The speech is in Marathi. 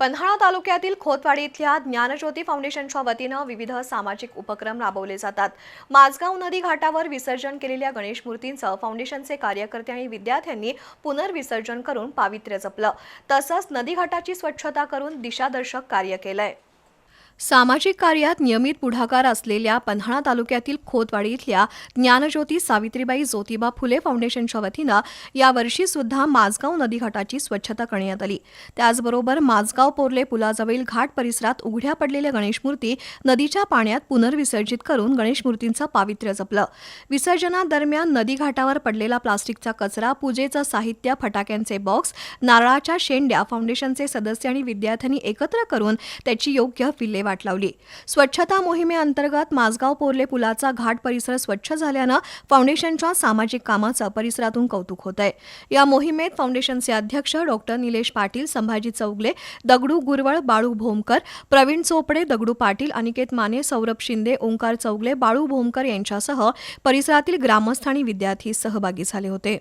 पन्हाळा तालुक्यातील खोतवाडी इथल्या ज्ञानज्योती फाउंडेशनच्या वतीनं विविध सामाजिक उपक्रम राबवले जातात. माझगाव नदी घाटावर विसर्जन केलेल्या गणेश मूर्तींचं फाउंडेशनचे कार्यकर्ते आणि विद्यार्थ्यांनी पुनर्विसर्जन करून पावित्र्य जपलं. तसंच नदी घाटाची स्वच्छता करून दिशादर्शक कार्य केलंय. सामाजिक कार्यात नियमित पुढाकार असलेल्या पन्हाळा तालुक्यातील खोतवाडी इथल्या ज्ञानज्योती सावित्रीबाई ज्योतिबा फुले फाउंडेशनच्या वतीनं यावर्षी सुद्धा माझगाव नदीघाटाची स्वच्छता करण्यात आली. त्याचबरोबर माझगाव पोर्ले पुलाजवळील घाट परिसरात उघड्या पडलेल्या गणेशमूर्ती नदीच्या पाण्यात पुनर्विसर्जित करून गणेशमूर्तींचं पावित्र्य जपलं. विसर्जनादरम्यान नदीघाटावर पडलेला प्लास्टिकचा कचरा पूजेचं साहित्य फटाक्यांचे बॉक्स नारळाच्या शेंड्या फाउंडेशनचे सदस्य आणि विद्यार्थ्यांनी एकत्र करून त्याची योग्य विल्हेवाट लावली. स्वच्छता मोहिमेअंतर्गत माझगाव पोर्ले पुलाचा घाट परिसर स्वच्छ झाल्यानं फाउंडेशनच्या सामाजिक कामाचं परिसरातून कौतुक होत आहे या मोहिमेत फाउंडेशनचे अध्यक्ष डॉक्टर निलेश पाटील संभाजी चौगले दगडू गुरवळ बाळू भोमकर प्रवीण चोपडे दगडू पाटील अनिकेत माने सौरभ शिंदे ओंकार चौगले बाळू भोमकर यांच्यासह परिसरातील ग्रामस्थ आणि विद्यार्थी सहभागी झाले होते.